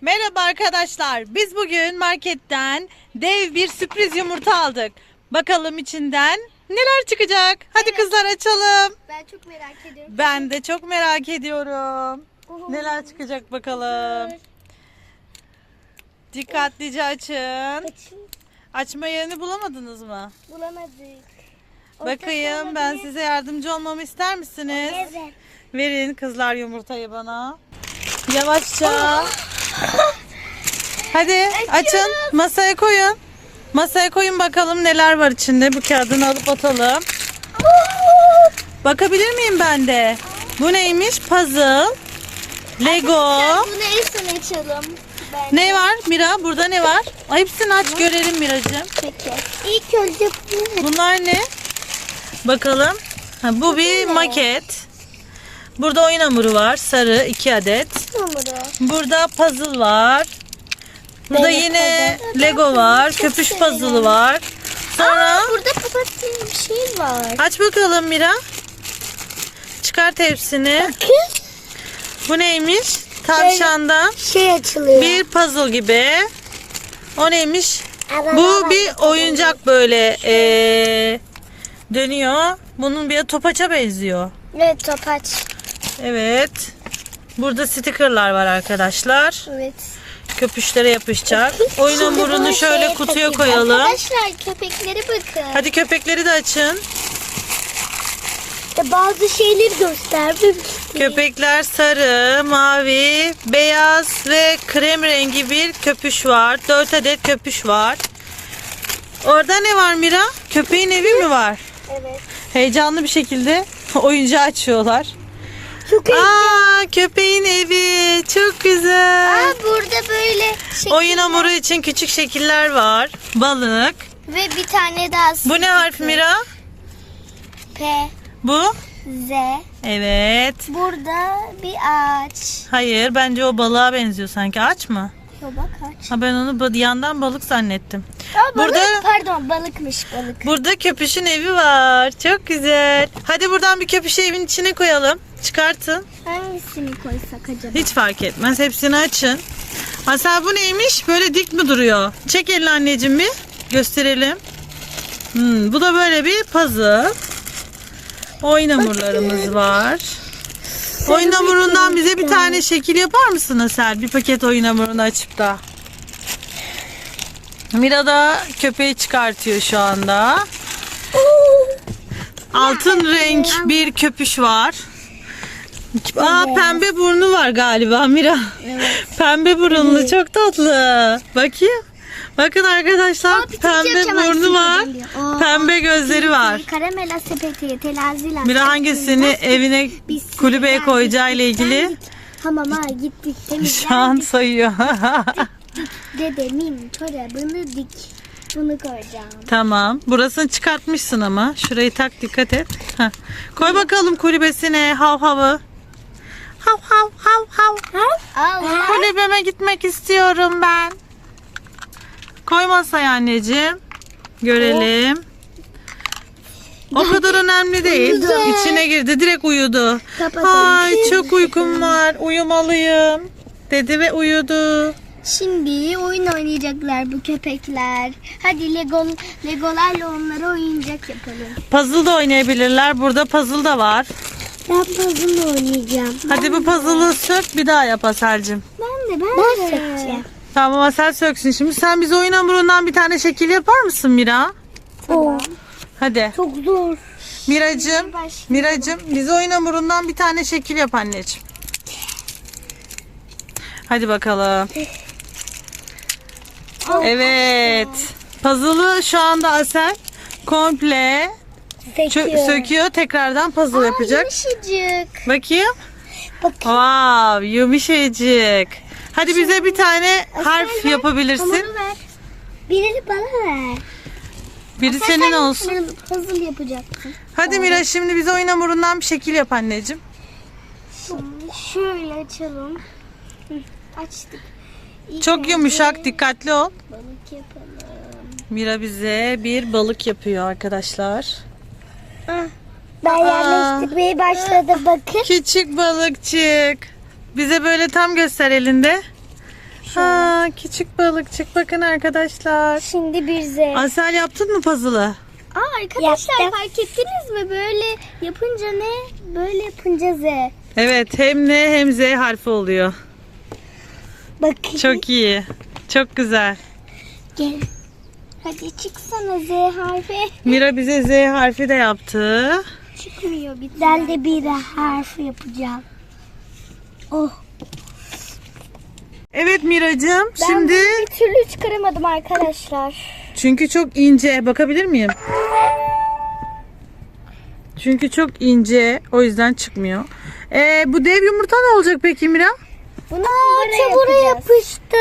Merhaba arkadaşlar. Biz bugün marketten dev bir sürpriz yumurta aldık. Bakalım içinden neler çıkacak. Hadi kızlar açalım. Ben çok merak ediyorum. Ben de çok merak ediyorum. Neler çıkacak bakalım. Dikkatlice açın. Açın. Açma yerini bulamadınız mı? Bulamadık. Bakayım ben size yardımcı olmamı ister misiniz? Evet. Verin kızlar yumurtayı bana. Yavaşça. Hadi açın. Masaya koyun. Masaya koyun bakalım neler var içinde. Bu kağıdını alıp atalım. Bakabilir miyim ben de? Bu neymiş? Puzzle. Lego. Bunu en son açalım. Ne var Mira? Burada ne var? Ay, hepsini aç görelim Miracığım. Peki. İlk önce bu. Bunlar ne? Bakalım. Ha, bu bir maket. Burada oyun hamuru var. Sarı iki adet. Burada puzzle var. Burada yine puzzle. Lego var. Çok Köpüş severim. puzzle'ı var. Sonra Aa, burada papatya bir şey var. aç bakalım Mira. Çıkart hepsini. Bakın. Bu neymiş? Tavşandan Şey açılıyor. bir puzzle gibi. O neymiş? Bu bir oyuncak böyle eee, dönüyor. Bunun bir topaça benziyor. Evet topaç. Evet. Burada stickerlar var arkadaşlar. Evet. Köpüşlere yapışacak. Oyun Şimdi bunu şöyle şeye kutuya takayım. koyalım. Arkadaşlar köpeklere bakın. Hadi köpekleri de açın. İşte bazı şeyleri göstermemiştim. Köpekler sarı, mavi, beyaz ve krem rengi bir köpüş var. 4 adet köpüş var. Orada ne var Mira? Köpeğin evi mi var? Evet. Heyecanlı bir şekilde oyuncağı açıyorlar. Aa, köpeğin evi. Çok güzel. Aa, burada böyle şekiller Oyun hamuru için küçük şekiller var. Balık. ve bir tane daha Bu ne harf Mira? P, Bu? Z. Evet. Burada bir ağaç. Hayır bence o balığa benziyor sanki. Aç mı? Yo bak ağaç. Ha ben onu ba- yandan balık zannettim. Aa, balık, Burada- pardon balıkmış balık. Burada köpüşün evi var. Çok güzel. Hadi buradan bir köpüşü evin içine koyalım. Çıkartın. Hangisini koysak acaba? Hiç fark etmez. Hepsini açın. Asel bu neymiş? Böyle dik mi duruyor? Çek elini anneciğim bir. Gösterelim. Hmm, bu da böyle bir puzzle. Oyun hamurlarımız var. Oyun hamurundan bize bir tane şekil yapar mısın Asel? Bir paket oyun hamurunu açıp da. Mira da köpeği çıkartıyor şu anda. Altın renk bir köpüş var. Aa pembe burnu var galiba Mira. Pembe burunlu çok tatlı. Bakayım. Bakın arkadaşlar pembe burnu var. Pembe gözleri var. Karamela sepeti, telaziler. Mira hangisini evine kulübeye koyacağı ile ilgili Hamama gittik şu an sayıyor. Dedemin çorabını dik. Bunu koyacağım. tamam. Burasını çıkartmışsın ama. Şurayı tak dikkat et. Heh. Koy bakalım kulübesine hav havı. Hav hav hav hav. Allah. Kulübeme gitmek istiyorum ben. Koy masaya anneciğim. Görelim. O kadar önemli değil. Uyudu. İçine girdi. Direkt uyudu. Kapatalım. Ay çok uykum var. Uyumalıyım. Dedi ve uyudu. Şimdi oyun oynayacaklar bu köpekler. Hadi Lego, Legolarla onlara oyuncak yapalım. Puzzle da oynayabilirler. Burada puzzle da var. Ben puzzle oynayacağım. Hadi bu puzzle'ı sök bir daha yap Asel'cim. Ben de ben, de. sökeceğim. Tamam Asel söksün. Şimdi sen bize oyun hamurundan bir tane şekil yapar mısın Mira? Tamam. Hadi. Çok zor. Miracım. Miracım bize oyun hamurundan bir tane şekil yap anneciğim. Hadi bakalım. Evet. Puzzle'ı şu anda Asel komple çö- söküyor. Tekrardan puzzle yapacak. Yumuşacık. Bakayım. Bakın. Wow, yumuşacık. Hadi bize bir tane harf ver, yapabilirsin. Hamuru ver. Birini bana ver. Biri senin olsun. Puzzle yapacaksın. Hadi Mira şimdi bize oyun hamurundan bir şekil yap anneciğim. Şimdi şöyle açalım. Hı, Açtık. İlk Çok önce yumuşak, dikkatli ol. Balık yapalım. Mira bize bir balık yapıyor arkadaşlar. Ben Aa. yerleştirmeye başladım bakın. Küçük balıkçık. Bize böyle tam göster elinde. Ha, küçük balıkçık bakın arkadaşlar. Şimdi bir Z. Asel yaptın mı puzzle'ı? Aa arkadaşlar fark ettiniz mi? Böyle yapınca ne? Böyle yapınca Z. Evet hem N hem Z harfi oluyor. Bakın. Çok iyi. Çok güzel. Gel. Hadi çıksana Z harfi. Mira bize Z harfi de yaptı. Çıkmıyor bir Ben de bir harfi yapacağım. Oh. Evet Miracığım Ben şimdi bunu bir türlü çıkaramadım arkadaşlar. çünkü çok ince bakabilir miyim? Çünkü çok ince o yüzden çıkmıyor. Ee, bu dev yumurta ne olacak peki Mira? Bunu çamura yapıştı.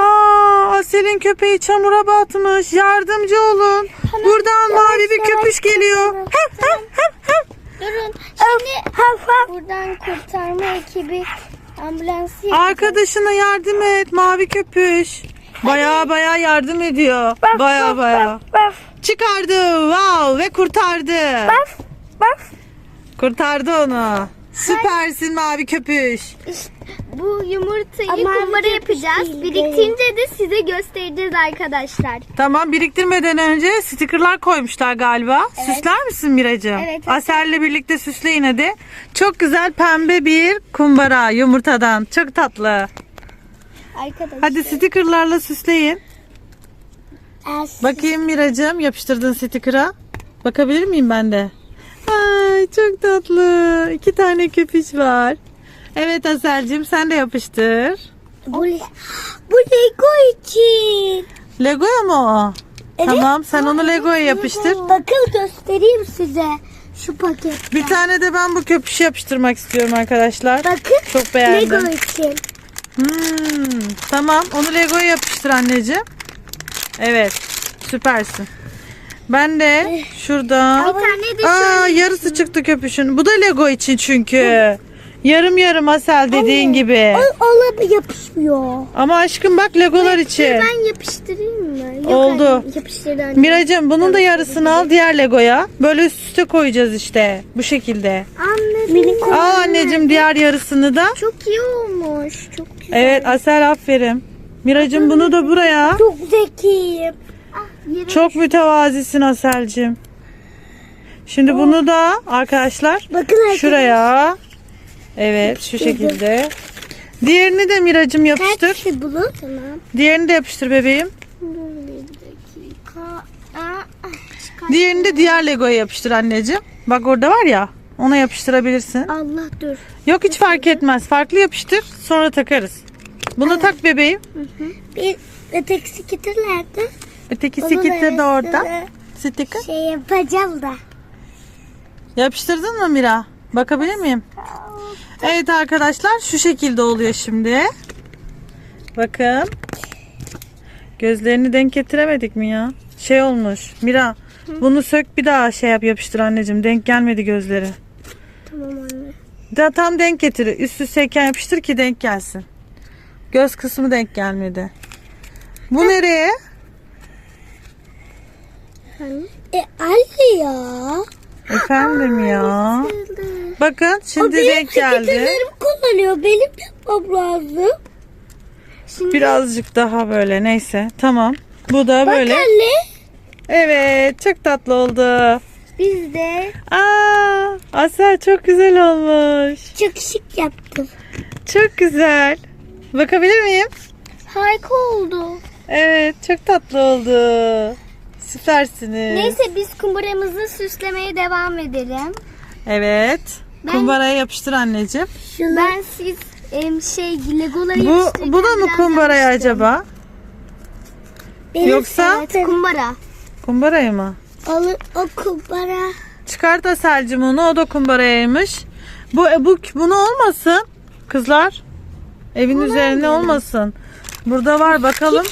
Aa, Asel'in köpeği çamura batmış. Yardımcı olun. Buradan mavi bir köpüş geliyor. Durun. Şimdi buradan kurtarma ekibi ambulansı Arkadaşına yardım et mavi köpüş. Baya baya yardım ediyor. Baya baya. Çıkardı wow ve kurtardı. Kurtardı onu. Süpersin mavi köpüş. Bu yumurtayı kumbara yapacağız. Biriktirince de size göstereceğiz arkadaşlar. Tamam biriktirmeden önce stickerlar koymuşlar galiba. Süsler misin Miracığım? Evet. Aser'le birlikte süsleyin hadi. Çok güzel pembe bir kumbara yumurtadan. Çok tatlı. Arkadaşlar. Hadi stickerlarla süsleyin. Bakayım Miracığım yapıştırdığın sticker'a. Bakabilir miyim ben de? Ay çok tatlı. İki tane köpüş var. Evet Asel'cim sen de yapıştır. Bu, bu Lego için. Lego'ya mı o? Tamam sen onu Lego'ya yapıştır. Bakın göstereyim size şu paket. Bir tane de ben bu köpüşü yapıştırmak istiyorum arkadaşlar. Bakın Çok beğendim. Lego için. Hmm, tamam onu Lego'ya yapıştır anneciğim. Evet süpersin. Ben de şuradan... Bir tane de Aa, yarısı çıktı köpüşün. Bu da Lego için çünkü. Yarım yarım Asel dediğin gibi. Ola yapışmıyor. Ama aşkım bak Legolar için. Ben yapıştırayım mı? Yok Oldu. anne, Yapıştırdı anne. Miracığım bunun da yarısını al diğer Lego'ya. Böyle üst üste koyacağız işte. Bu şekilde. Anladım. Al anneciğim diğer yarısını da. Çok iyi olmuş. Çok güzel. Evet Asel aferin. Miracığım bunu da buraya. Çok zekiyim. Ah, Çok mütevazisin Asel'cim. Şimdi bunu da arkadaşlar Bakın arkadaşlar. şuraya. Evet şu şekilde. Diğerini de Miracım yapıştır. Kişi bunu? Tamam. Diğerini de yapıştır bebeğim. Bir dakika. Aa, çıkar. Diğerini de diğer Lego'ya yapıştır anneciğim. Bak orada var ya. Ona yapıştırabilirsin. Allah dur. Yok hiç fark etmez. Farklı yapıştır. Sonra takarız. Bunu tak bebeğim. Bir öteki skitter nerede? Öteki sticker de orada. Sticker. Şey yapacağım da. Yapıştırdın mı Mira? Bakabilir miyim? Evet arkadaşlar şu şekilde oluyor şimdi. Bakın. Gözlerini denk getiremedik mi ya? Şey olmuş. Mira bunu sök bir daha şey yap yapıştır anneciğim. Denk gelmedi gözleri. Tamam anne. Da tam denk getir. Üst üsteyken yapıştır ki denk gelsin. Göz kısmı denk gelmedi. Bu nereye? E anne ya. Efendim ya. Bakın şimdi denk geldi. kullanıyor. Benim yapmam lazım. Şimdi Birazcık daha böyle neyse. Tamam. Bu da böyle. anne. Evet çok tatlı oldu. Biz de Aa, Asel çok güzel olmuş. çok şık yaptım. Çok güzel. Bakabilir miyim? Harika oldu. Evet çok tatlı oldu. Süpersiniz. Neyse biz kumbaramızı süslemeye devam edelim. Evet. Ben- Kumbaraya yapıştır anneciğim. Ben siz em, şey legoları Bu, bu da mı kumbaraya yapıştım. acaba? Benim Yoksa- Evet, kumbara. Kumbaraya mı? O, o kumbara. Çıkart Asel'cim onu. O da kumbarayaymış. Bu, e, bu bunu olmasın. Kızlar. Evin üzerine olmasın. Burada var bakalım.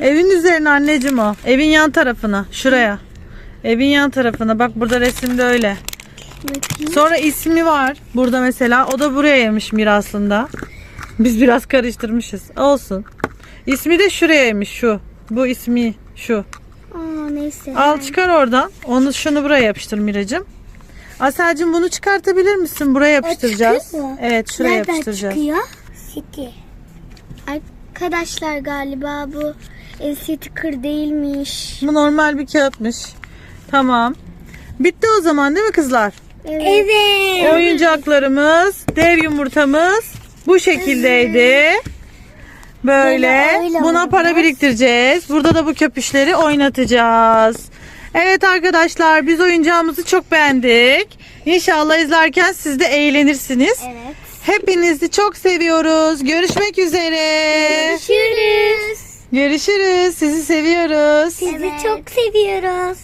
Evin üzerine anneciğim o. Evin yan tarafına. Şuraya. Evin yan tarafına. Bak burada resimde öyle. Bakayım. Sonra ismi var. Burada mesela. O da buraya yemiş mirasında. Biz biraz karıştırmışız. Olsun. İsmi de şurayaymış şu. Bu ismi şu. Aa, neyse. Al çıkar oradan. Onu şunu buraya yapıştır Miracığım. Aselcim bunu çıkartabilir misin? Buraya yapıştıracağız. çıkıyor mu? Evet şuraya Nereden yapıştıracağız. çıkıyor? City. Arkadaşlar galiba bu e, sticker değilmiş. Bu normal bir kağıtmış. Tamam. Bitti o zaman değil mi kızlar? Evet. Oyuncaklarımız, dev yumurtamız bu şekildeydi. Böyle. Böyle öyle Buna para biriktireceğiz. Burada da bu köpüşleri oynatacağız. Evet arkadaşlar biz oyuncağımızı çok beğendik. İnşallah izlerken siz de eğlenirsiniz. Evet. Hepinizi çok seviyoruz. Görüşmek üzere. Görüşürüz. Görüşürüz. Sizi seviyoruz. Sizi çok seviyoruz.